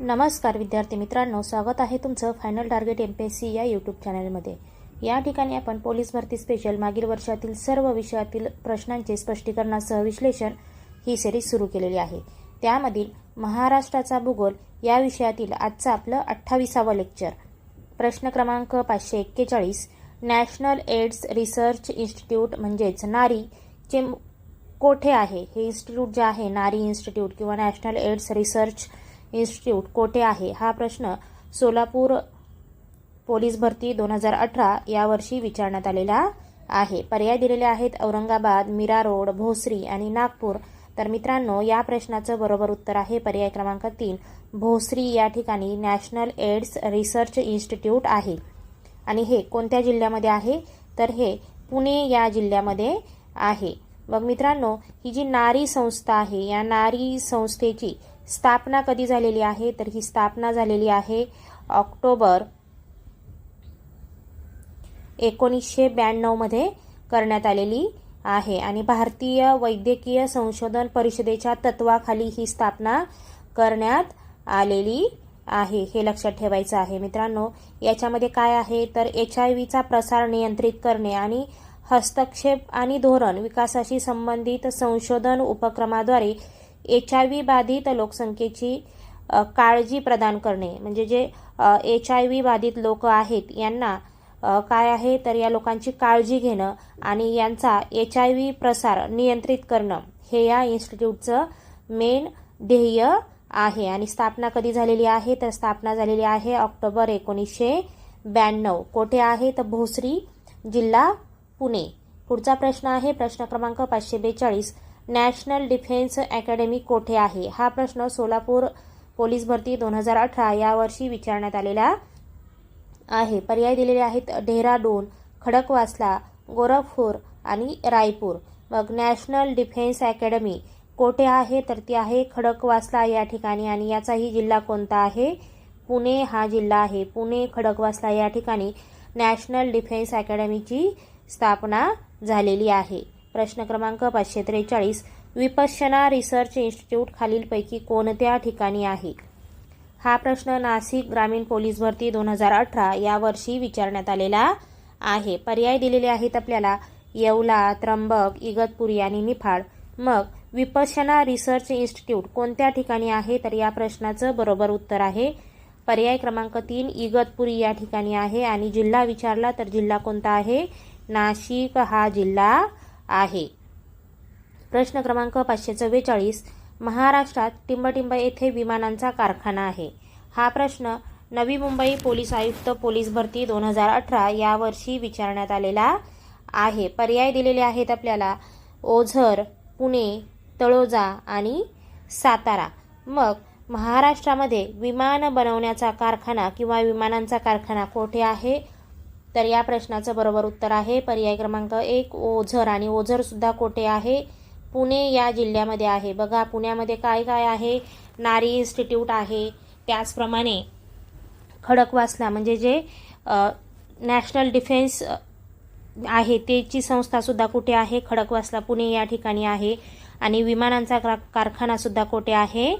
नमस्कार विद्यार्थी मित्रांनो स्वागत आहे तुमचं final target M P S C या यूट्यूब चॅनलमध्ये या ठिकाणी आपण पोलीस भरती स्पेशल मागील वर्षातील सर्व विषयातील प्रश्नांचे स्पष्टीकरणासह विश्लेषण ही सिरीज सुरू केलेली आहे. त्यामधील महाराष्ट्राचा भूगोल या विषयातील आजचं आपलं अठ्ठावीसावं लेक्चर प्रश्न क्रमांक पाचशे एक्केचाळीस नॅशनल एड्स रिसर्च इन्स्टिट्यूट म्हणजेच नारी चे कोठे आहे? हे इन्स्टिट्यूट जे आहे नारी इन्स्टिट्यूट किंवा नॅशनल एड्स रिसर्च इन्स्टिट्यूट कोठे आहे? हा प्रश्न सोलापूर पोलीस भरती दोन हजार अठरा यावर्षी विचारण्यात आलेला आहे. पर्याय दिलेले आहेत औरंगाबाद मीरा रोड भोसरी आणि नागपूर. तर मित्रांनो या प्रश्नाचं बरोबर उत्तर आहे पर्याय क्रमांक तीन. भोसरी या ठिकाणी नॅशनल एड्स रिसर्च इन्स्टिट्यूट आहे. आणि हे कोणत्या जिल्ह्यामध्ये आहे? तर हे पुणे या जिल्ह्यामध्ये आहे. मग मित्रांनो ही जी नारी संस्था आहे या नारी संस्थेची स्थापना कधी झालेली आहे? तर ही स्थापना झालेली आहे ऑक्टोबर एकोणीसशे ब्याण्णवमध्ये करण्यात आलेली आहे. आणि भारतीय वैद्यकीय संशोधन परिषदेच्या तत्वाखाली ही स्थापना करण्यात आलेली आहे. हे लक्षात ठेवायचं आहे. मित्रांनो याच्यामध्ये काय आहे? तर एच आय व्हीचा प्रसार नियंत्रित करणे आणि हस्तक्षेप आणि धोरण विकासाशी संबंधित संशोधन उपक्रमाद्वारे एच आय व्ही बाधित लोकसंख्येची काळजी प्रदान करणे. म्हणजे जे एच आय व्ही बाधित लोक आहेत यांना काय आहे? तर या लोकांची काळजी घेणं आणि यांचा एच आय व्ही प्रसार नियंत्रित करणं हे या इन्स्टिट्यूटचं मेन ध्येय आहे. आणि स्थापना कधी झालेली आहे? तर स्थापना झालेली आहे ऑक्टोबर एकोणीसशे ब्याण्णव. कोठे आहे? तर भोसरी जिल्हा पुणे. पुढचा प्रश्न आहे प्रश्न क्रमांक पाचशे बेचाळीस. नॅशनल डिफेन्स अकॅडमी कोठे आहे? हा प्रश्न सोलापूर पोलीस भरती दोन हजार अठरा यावर्षी विचारण्यात आलेला आहे. पर्याय दिलेले आहेत डेहराडून खडकवासला गोरखपूर आणि रायपूर. मग नॅशनल डिफेन्स अकॅडमी कोठे आहे? तर ती आहे खडकवासला या ठिकाणी आणि याचाही जिल्हा कोणता आहे? पुणे हा जिल्हा आहे. पुणे खडकवासला या ठिकाणी नॅशनल डिफेन्स अकॅडमीची स्थापना झालेली आहे. प्रश्न क्रमांक पाचशे त्रेचाळीस. विपश्यना रिसर्च इन्स्टिट्यूट खालीलपैकी कोणत्या ठिकाणी आहे? हा प्रश्न नाशिक ग्रामीण पोलीस भरती दोन हजार अठरा या वर्षी विचारण्यात आलेला आहे. पर्याय दिलेले आहेत आपल्याला. येवला त्र्यंबक इगतपुरी आणि निफाड. मग विपश्यना रिसर्च इन्स्टिट्यूट कोणत्या ठिकाणी आहे? तर या प्रश्नाचं बरोबर उत्तर आहे. पर्याय क्रमांक तीन इगतपुरी या ठिकाणी आहे आणि जिल्हा विचारला तर जिल्हा कोणता आहे? नाशिक. हा जिल्हा आहे. प्रश्न क्रमांक पाचशे चव्वेचाळीस महाराष्ट्रात टिंबटिंब येथे विमानांचा कारखाना आहे. हा प्रश्न नवी मुंबई पोलीस आयुक्त पोलीस भरती दोन हजार अठरा यावर्षी विचारण्यात आलेला आहे. पर्याय दिलेले आहेत आपल्याला ओझर पुणे तळोजा आणि सातारा. मग महाराष्ट्रामध्ये विमान बनवण्याचा कारखाना किंवा विमानांचा कारखाना कोठे आहे? तर या प्रश्नाचं बरोबर उत्तर आहे. पर्याय क्रमांक एक ओझर. आणि ओझरसुद्धा कोठे आहे? पुणे या जिल्ह्यामध्ये आहे. बघा पुण्यामध्ये काय काय आहे? नारी इन्स्टिट्यूट आहे. त्याचप्रमाणे खडकवासला म्हणजे जे नॅशनल डिफेन्स आहे त्याची संस्थासुद्धा कुठे आहे? खडकवासला पुणे या ठिकाणी आहे. आणि विमानांचा का कारखानासुद्धा कुठे आहे?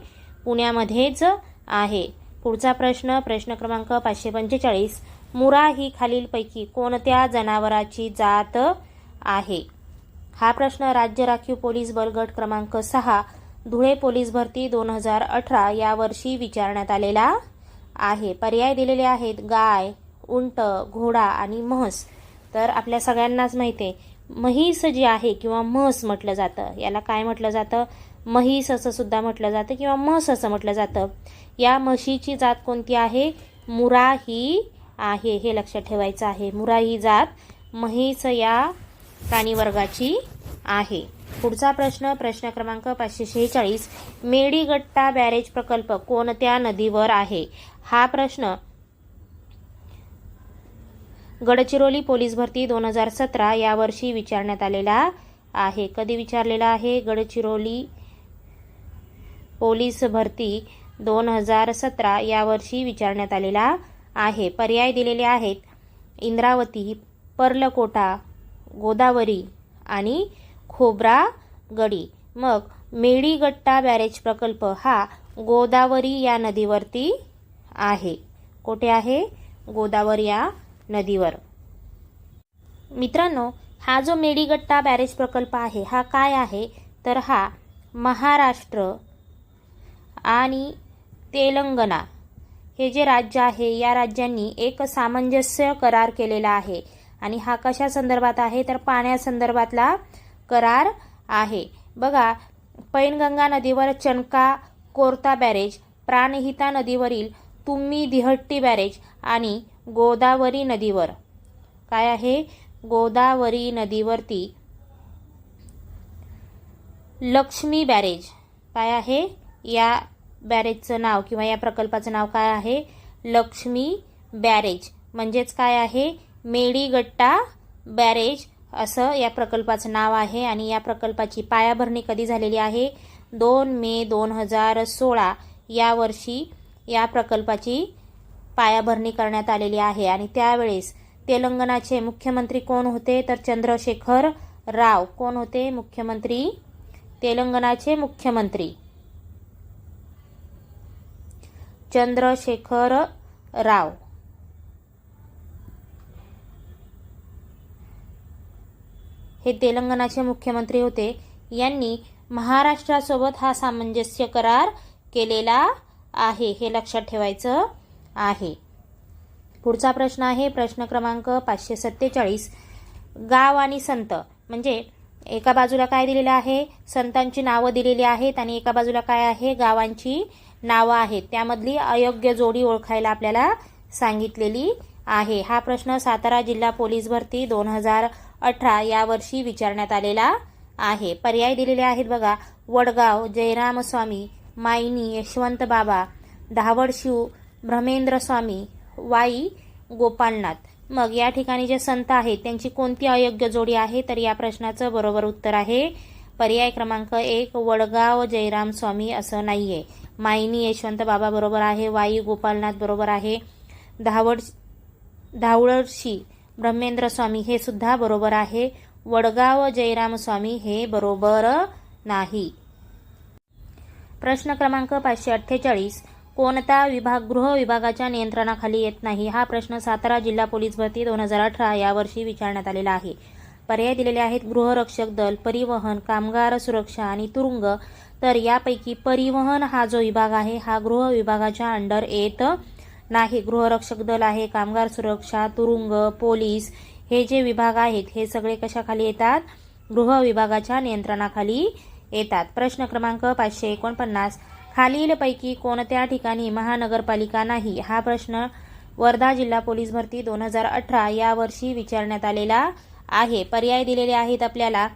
पुण्यामध्येच आहे. पुढचा प्रश्न प्रश्न क्रमांक पाचशे पंचेचाळीस. मुरा ही खालीलपैकी कोणत्या जनावराची जात आहे? हा प्रश्न राज्य राखीव पोलीस बलगट क्रमांक सहा धुळे पोलीस भरती दोन हजार अठरा यावर्षी विचारण्यात आलेला आहे. पर्याय दिलेले आहेत गाय उंट घोडा आणि म्हस. तर आपल्या सगळ्यांनाच माहिती आहे म्हैस जी आहे किंवा म्हस म्हटलं जातं याला काय म्हटलं जातं? म्हैस असं सुद्धा म्हटलं जातं किंवा म्हस असं म्हटलं जातं? या म्हशीची जात कोणती आहे? मुरा ही आहे हे लक्षात ठेवायचं आहे. मुरा ही जात म्हैस या प्राणीवर्गाची आहे. पुढचा प्रश्न प्रश्न क्रमांक पाचशे शेहेचाळीस. मेडीगट्टा बॅरेज प्रकल्प कोणत्या नदीवर आहे? हा प्रश्न गडचिरोली पोलीस भरती दोन हजार सतरा यावर्षी विचारण्यात आलेला आहे. कधी विचारलेला आहे? गडचिरोली पोलीस भरती दोन हजार सतरा यावर्षी विचारण्यात आलेला आहे. पर्याय दिलेले आहेत. इंद्रावती पर्लकोटा गोदावरी आणि खोब्रा गडी मग मेडीगट्टा बॅरेज प्रकल्प हा गोदावरी या नदीवरती आहे. कोठे आहे? गोदावरी या नदीवर. मित्रांनो हा जो मेडीगट्टा बॅरेज प्रकल्प आहे हा काय आहे? तर हा महाराष्ट्र आणि तेलंगणा. हे जे राज्य आहे या राज्यांनी एक सामंजस्य करार केलेला आहे. आणि हा कशा संदर्भात आहे? तर पाण्यासंदर्भातला करार आहे. बघा पैनगंगा नदीवर चनका कोरता बॅरेज प्राणहिता नदीवरील तुम्मी दिहट्टी बॅरेज आणि गोदावरी नदीवर. काय आहे? गोदावरी नदीवरती लक्ष्मी बॅरेज. काय आहे? या बॅरेजचं नाव किंवा या प्रकल्पाचं नाव काय आहे? लक्ष्मी बॅरेज. म्हणजेच काय आहे? मेडीगट्टा बॅरेज असं या प्रकल्पाचं नाव आहे आणि या प्रकल्पाची पायाभरणी कधी झालेली आहे? दोन मे दोन हजार सोळा. या वर्षी या प्रकल्पाची पायाभरणी करण्यात आलेली आहे आणि त्यावेळेस तेलंगणाचे मुख्यमंत्री कोण होते? तर चंद्रशेखर राव. कोण होते? मुख्यमंत्री? तेलंगणाचे मुख्यमंत्री. चंद्रशेखर राव. हे तेलंगणाचे मुख्यमंत्री होते. यांनी महाराष्ट्रासोबत हा सामंजस्य करार केलेला आहे हे लक्षात ठेवायचं आहे. पुढचा प्रश्न आहे प्रश्न क्रमांक पाचशे सत्तेचाळीस. गाव आणि संत म्हणजे एका बाजूला काय दिलेलं आहे? संतांची नावं दिलेली आहेत आणि एका बाजूला काय आहे? गावांची नावं आहेत. त्यामधली अयोग्य जोडी ओळखायला आपल्याला सांगितलेली आहे. हा प्रश्न सातारा जिल्हा पोलीस भरती दोन हजार अठरा या वर्षी विचारण्यात आलेला आहे. पर्याय दिलेले आहेत बघा. वडगाव जयराम स्वामी मायनी यशवंत बाबा धावडशिव भ्रमेंद्र स्वामी वाई गोपालनाथ. मग या ठिकाणी जे संत आहेत त्यांची कोणती अयोग्य जोडी आहे? तर या प्रश्नाचं बरोबर उत्तर आहे पर्याय क्रमांक एक वडगाव जयराम स्वामी असं आहे मायनी यशवंत बाबा बरोबर आहे वाई गोपालनाथ बरोबर आहे धावड धावळशी ब्रह्मेंद्र स्वामी हे सुद्धा बरोबर आहे वडगाव जयराम स्वामी हे बरोबर नाही. प्रश्न क्रमांक पाचशे अठ्ठेचाळीस कोणता विभाग गृह विभागाच्या नियंत्रणाखाली येत नाही? हा प्रश्न सातारा जिल्हा पोलीस भरती दोन हजार अठरा यावर्षी विचारण्यात आलेला आहे. पर्याय दिलेले आहेत. गृहरक्षक दल परिवहन कामगार सुरक्षा आणि तुरुंग. तर यापैकी परिवहन हा जो विभाग आहे हा गृह विभागाच्या अंडर येत नाही. गृहरक्षक दल आहे कामगार सुरक्षा तुरुंग पोलीस हे जे विभाग आहेत हे सगळे कशाखाली येतात? गृह विभागाच्या नियंत्रणाखाली येतात. प्रश्न क्रमांक पाचशे एकोणपन्नास. खालीलपैकी कोणत्या ठिकाणी महानगरपालिका नाही? हा प्रश्न वर्धा जिल्हा पोलीस भरती दोन हजार अठरा या वर्षी विचारण्यात आलेला आहे. पर्याय दिलेले आहेत आपल्याला.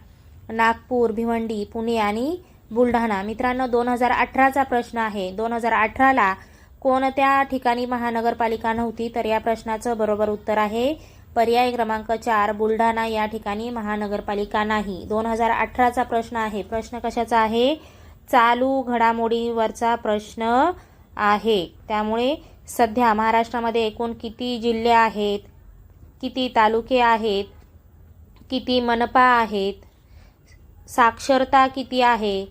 नागपूर भिवंडी पुणे आणि बुलढाणा. मित्रांनो दोन हजार अठराचा प्रश्न आहे. दोन हजार अठराला कोणत्या ठिकाणी महानगरपालिका नव्हती? तर या प्रश्नाचं बरोबर उत्तर आहे. पर्याय क्रमांक चार बुलढाणा. या ठिकाणी महानगरपालिका नाही. दोन हजार अठराचा प्रश्न आहे. प्रश्न कशाचा आहे? चालू घडामोडीवरचा प्रश्न आहे. त्यामुळे सध्या महाराष्ट्रामध्ये एकूण किती जिल्हे आहेत? किती तालुके आहेत? किती मनपा आहेत? साक्षरता किती आहे?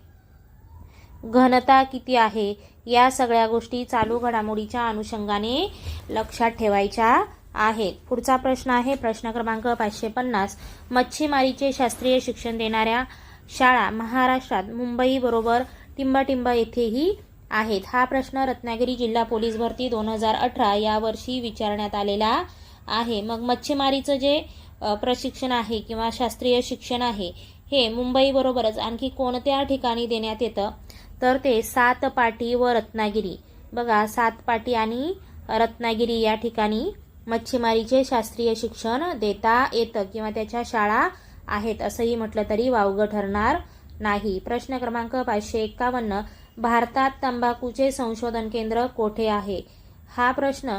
घनता किती आहे? या सगळ्या गोष्टी चालू घडामोडीच्या अनुषंगाने लक्षात ठेवायच्या आहेत. पुढचा प्रश्न आहे प्रश्न क्रमांक पाचशे पन्नास. मच्छीमारीचे शास्त्रीय शिक्षण देणाऱ्या शाळा महाराष्ट्रात मुंबईबरोबर टिंबटिंब येथेही आहेत. हा प्रश्न रत्नागिरी जिल्हा पोलीस भरती दोन हजार अठरा या वर्षी विचारण्यात आलेला आहे. मग मच्छीमारीचं जे प्रशिक्षण आहे किंवा शास्त्रीय शिक्षण आहे हे मुंबईबरोबरच आणखी कोणत्या ठिकाणी देण्यात येतं? तर ते सातपाटी व रत्नागिरी. बघा सातपाटी आणि रत्नागिरी या ठिकाणी मच्छीमारीचे शास्त्रीय शिक्षण देता येतं किंवा त्याच्या शाळा आहेत असंही म्हटलं तरी वावगं ठरणार नाही. प्रश्न क्रमांक पाचशे एक्कावन्न भारतात तंबाखूचे संशोधन केंद्र कोठे आहे? हा प्रश्न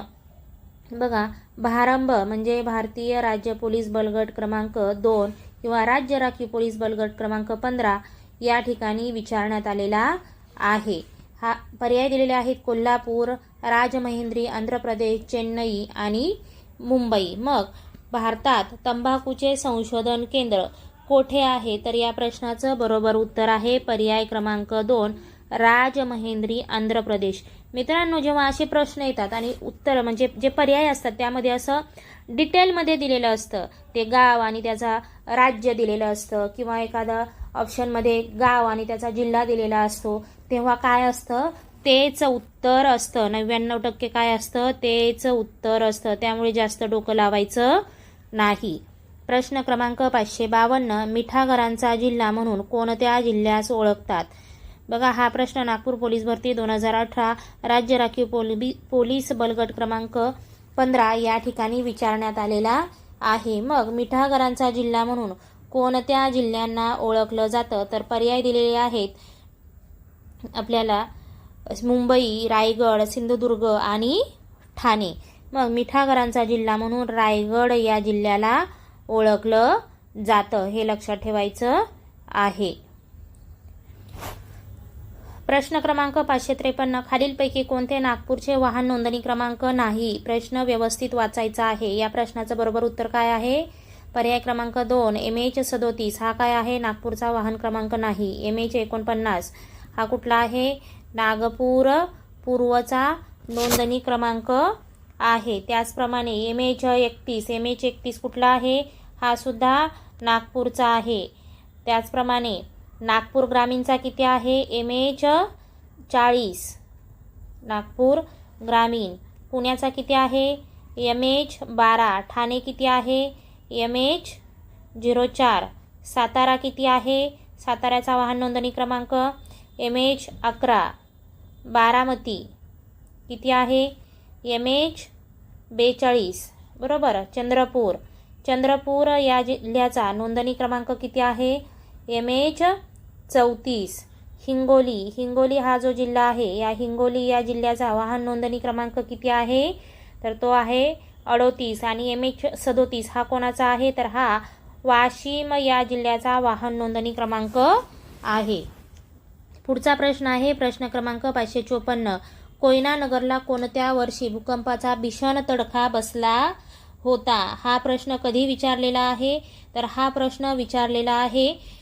बघा भारंभ म्हणजे भारतीय राज्य पोलीस बलगट क्रमांक दोन किंवा राज्य राखीव पोलीस बलगट क्रमांक पंधरा या ठिकाणी विचारण्यात आलेला आहे. हा पर्याय दिलेले आहेत कोल्हापूर राजमहेंद्री आंध्र प्रदेश चेन्नई आणि मुंबई. मग भारतात तंबाखूचे संशोधन केंद्र कोठे आहे? तर या प्रश्नाचं बरोबर उत्तर आहे पर्याय क्रमांक दोन राजमहेंद्री आंध्र प्रदेश. मित्रांनो जेव्हा असे प्रश्न येतात आणि उत्तर म्हणजे जे पर्याय असतात त्यामध्ये असं डिटेलमध्ये दिलेलं असतं. ते गाव आणि त्याचा राज्य दिलेलं असतं किंवा एखादा ऑप्शनमध्ये गाव आणि त्याचा जिल्हा दिलेला असतो तेव्हा काय असतं? तेच उत्तर असतं. नव्याण्णव टक्के काय असतं? तेच उत्तर असतं. त्यामुळे जास्त डोकं लावायचं नाही. प्रश्न क्रमांक पाचशे बावन्न मिठागरांचा जिल्हा म्हणून कोणत्या जिल्ह्यास ओळखतात? बघा हा प्रश्न नागपूर पोलीस भरती दोन हजार अठरा राज्य राखीव पोली पोलीस बलगट क्रमांक पंधरा या ठिकाणी विचारण्यात आलेला आहे. मग मिठागरांचा जिल्हा म्हणून कोणत्या जिल्ह्यांना ओळखलं जातं? तर पर्याय दिलेले आहेत आपल्याला मुंबई रायगड सिंधुदुर्ग आणि ठाणे. मग मिठागरांचा जिल्हा म्हणून रायगड या जिल्ह्याला ओळखलं जातं हे लक्षात ठेवायचं आहे. प्रश्न क्रमांक पाचशे त्रेपन्न. खालीलपैकी कोणते नागपूरचे वाहन नोंदणी क्रमांक नाही? प्रश्न व्यवस्थित वाचायचा आहे. या प्रश्नाचं बरोबर उत्तर काय आहे? पर्याय क्रमांक दोन एम एच सदोतीस. हा काय आहे? नागपूरचा वाहन क्रमांक नाही. एम एच एकोणपन्नास. हा कुठला आहे? नागपूर पूर्वचा नोंदणी क्रमांक आहे. त्याचप्रमाणे एम एच एकतीस. एम एच एकतीस कुठला आहे? हा सुद्धा नागपूरचा आहे. त्याचप्रमाणे नागपूर ग्रामीणचा किती आहे? एम एच चाळीस. नागपूर ग्रामीण. पुण्याचा किती आहे? एम एच बारा. ठाणे किती आहे? एम एच झिरो चार. सातारा किती आहे? साताऱ्याचा वाहन नोंदणी क्रमांक एम एच अकरा. बारामती किती आहे? एम एच बेचाळीस. बरोबर? चंद्रपूर. चंद्रपूर या जिल्ह्याचा नोंदणी क्रमांक किती आहे? एम एच चौतीस. हिंगोली. हिंगोली हा जो जिल्हा आहे या हिंगोली या जिल्ह्याचा वाहन नोंदणी क्रमांक किती आहे? तर तो आहे अडोतीस आणि एम एच सदोतीस. हा कोणाचा आहे? तर हा वाशिम या जिल्ह्याचा वाहन नोंदणी क्रमांक आहे. पुढचा प्रश्न आहे प्रश्न क्रमांक पाचशे चोपन्न. कोयना नगरला कोणत्या वर्षी भूकंपाचा भीषण तडखा बसला होता? हा प्रश्न कधी विचारलेला आहे? तर हा प्रश्न विचारलेला आहे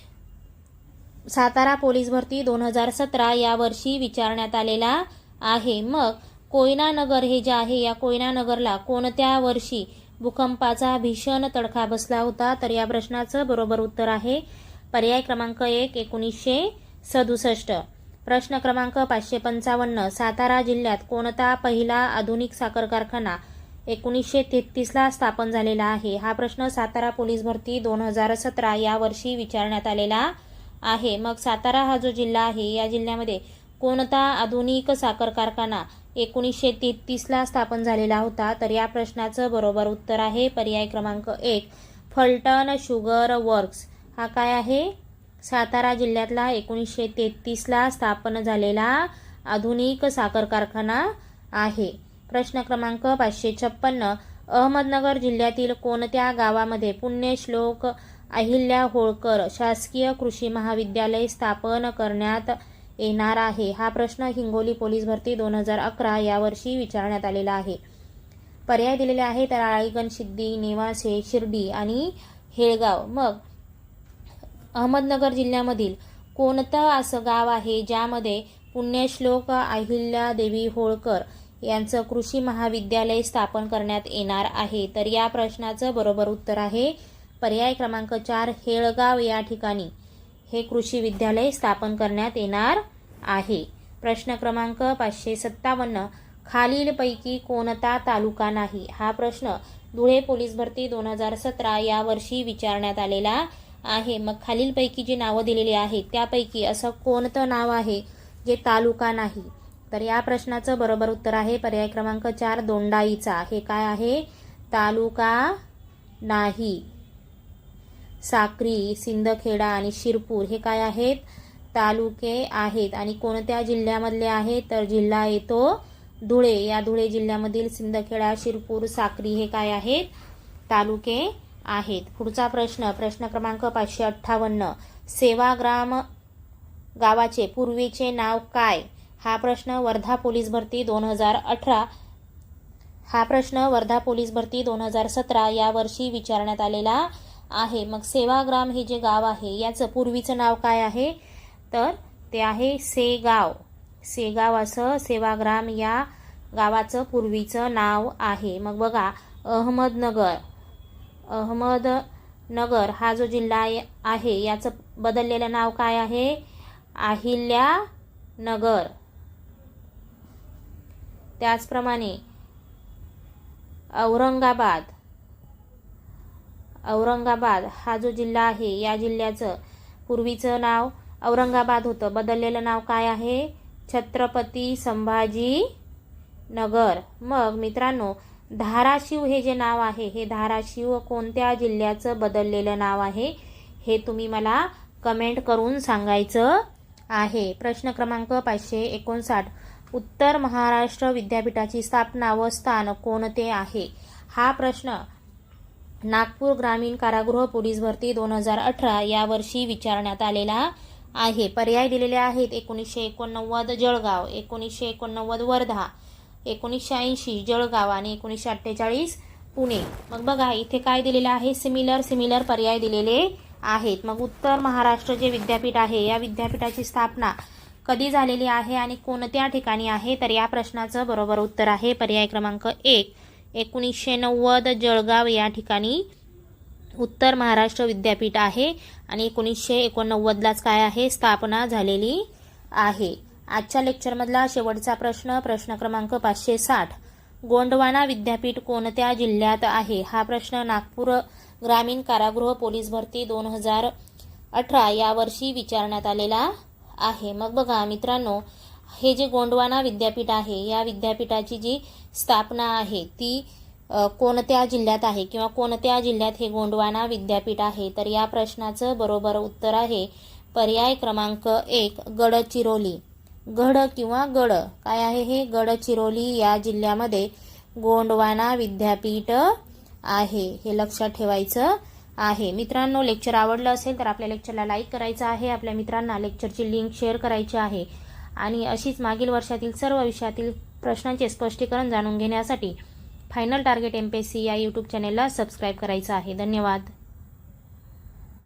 सातारा पोलीस भरती दोन हजार सतरा या वर्षी विचारण्यात आलेला आहे. मग कोयनानगर हे जे आहे या कोयनानगरला कोणत्या वर्षी भूकंपाचा भीषण तडखा बसला होता? तर या प्रश्नाचं बरोबर उत्तर आहे पर्याय क्रमांक एक एकोणीसशे सदुसष्ट. प्रश्न क्रमांक पाचशे पंचावन्न सातारा जिल्ह्यात कोणता पहिला आधुनिक साखर कारखाना एकोणीसशे तेहतीसला स्थापन झालेला आहे? हा प्रश्न सातारा पोलीस भरती दोन हजार सतरा या वर्षी विचारण्यात आलेला आहे. मग सातारा हा जो जिल्हा आहे या जिल्ह्यामध्ये कोणता आधुनिक साखर कारखाना एकोणीसशे तेहतीसला स्थापन झालेला होता? तर या प्रश्नाचं बरोबर उत्तर आहे पर्याय क्रमांक एक फलटण शुगर वर्क्स. हा काय आहे? सातारा जिल्ह्यातला एकोणीसशे तेहतीसला स्थापन झालेला आधुनिक साखर कारखाना आहे. प्रश्न क्रमांक पाचशे छप्पन्न अहमदनगर जिल्ह्यातील कोणत्या गावामध्ये पुण्यश्लोक अहिल्या होळकर शासकीय कृषी महाविद्यालय स्थापन करण्यात येणार आहे. हा प्रश्न हिंगोली पोलीस भरती दोन हजार अकरा यावर्षी विचारण्यात आलेला आहे. पर्याय दिलेले आहे तर आळीगण सिद्धी नेवासे शिर्डी आणि हेळगाव. मग अहमदनगर जिल्ह्यामधील कोणतं असं गाव आहे ज्यामध्ये पुण्यश्लोक अहिल्या देवी होळकर यांचं कृषी महाविद्यालय स्थापन करण्यात येणार आहे? तर या प्रश्नाचं बरोबर उत्तर आहे पर्याय क्रमांक चार हेळगाव या ठिकाणी हे कृषी विद्यालय स्थापन करण्यात येणार आहे. प्रश्न क्रमांक पाचशे सत्तावन्न खालीलपैकी कोणता तालुका नाही? हा प्रश्न धुळे पोलीस भरती दोन हजार सतरा या वर्षी विचारण्यात आलेला आहे. मग खालीलपैकी जी नावं दिलेली आहेत त्यापैकी असं कोणतं नाव आहे जे तालुका नाही? तर या प्रश्नाचं बरोबर उत्तर आहे पर्याय क्रमांक चार दोंडाईचा. हे काय आहे? तालुका नाही. साक्री सिंदखेडा आणि शिरपूर हे काय आहेत? तालुके आहेत. आणि कोणत्या जिल्ह्यामधले आहेत? तर जिल्हा येतो धुळे. या धुळे जिल्ह्यामधील सिंदखेडा शिरपूर साक्री हे काय आहेत? तालुके आहेत. पुढचा प्रश्न प्रश्न क्रमांक पाचशे अठ्ठावन्न. सेवाग्राम गावाचे पूर्वीचे नाव काय? हा प्रश्न वर्धा पोलीस भरती दोन हजार अठरा. हा प्रश्न वर्धा पोलीस भरती दोन हजार सतरा या वर्षी विचारण्यात आलेला आहे. मग सेवाग्राम हे जे गाव आहे याचं पूर्वीचं नाव काय आहे? तर ते आहे सेगाव. सेगाव असं सेवाग्राम या गावाचं पूर्वीचं नाव आहे. मग बघा अहमदनगर. अहमदनगर हा जो जिल्हा आहे- याचं बदललेलं नाव काय आहे? अहिल्यानगर. त्याचप्रमाणे औरंगाबाद. औरंगाबाद. हा जो जिल्हा आहे या जिल्ह्याचं पूर्वीचं नाव औरंगाबाद होतं. बदललेलं नाव काय आहे? छत्रपती संभाजी नगर मग मित्रांनो धाराशिव हे जे नाव आहे हे धाराशिव कोणत्या जिल्ह्याचं बदललेलं नाव आहे हे तुम्ही मला कमेंट करून सांगायचं आहे. प्रश्न क्रमांक पाचशे एकोणसाठ. उत्तर महाराष्ट्र विद्यापीठाची स्थापना व स्थान कोणते आहे? हा प्रश्न नागपूर ग्रामीण कारागृह पोलीस भरती दोन हजार अठरा या वर्षी विचारण्यात आलेला आहे. पर्याय दिलेले आहेत एकोणीसशे एकोणनव्वद जळगाव एकोणीसशे एकोणनव्वद वर्धा एकोणीसशे ऐंशी जळगाव आणि एकोणीसशे अठ्ठेचाळीस पुणे. मग बघा इथे काय दिलेलं आहे? सिमिलर सिमिलर पर्याय दिलेले आहेत. मग उत्तर महाराष्ट्र जे विद्यापीठ आहे या विद्यापीठाची स्थापना कधी झालेली आहे आणि कोणत्या ठिकाणी आहे? तर या प्रश्नाचं बरोबर उत्तर आहे पर्याय क्रमांक एक. एकोणीसशे नव्वद जळगाव या ठिकाणी उत्तर महाराष्ट्र विद्यापीठ आहे आणि एकोणीसशे एकोणनव्वदलाच काय आहे? स्थापना झालेली आहे. आजच्या लेक्चरमधला शेवटचा प्रश्न प्रश्न क्रमांक पाचशे साठ. गोंडवाना विद्यापीठ कोणत्या जिल्ह्यात आहे? हा प्रश्न नागपूर ग्रामीण कारागृह पोलीस भरती दोन हजार अठरा या वर्षी विचारण्यात आलेला आहे. मग बघा मित्रांनो हे जे गोंडवाना विद्यापीठ आहे या विद्यापीठाची जी स्थापना आहे ती कोणत्या जिल्ह्यात आहे किंवा कोणत्या जिल्ह्यात हे गोंडवाना विद्यापीठ आहे? तर या प्रश्नाचं बरोबर उत्तर आहे पर्याय क्रमांक एक गडचिरोली. गड किंवा गड काय आहे हे? गडचिरोली या जिल्ह्यामध्ये गोंडवाना विद्यापीठ आहे हे लक्षात ठेवायचं आहे. मित्रांनो लेक्चर आवडलं असेल तर आपल्या लेक्चरला लाईक करायचं आहे. आपल्या मित्रांना लेक्चरची लिंक शेअर करायची आहे. आणि अशीच मागील वर्षातील सर्व विषयातील प्रश्नांचे स्पष्टीकरण जाणून घेण्यासाठी final target M P S C या यूट्यूब चॅनेलला सबस्क्राईब करायचं आहे. धन्यवाद.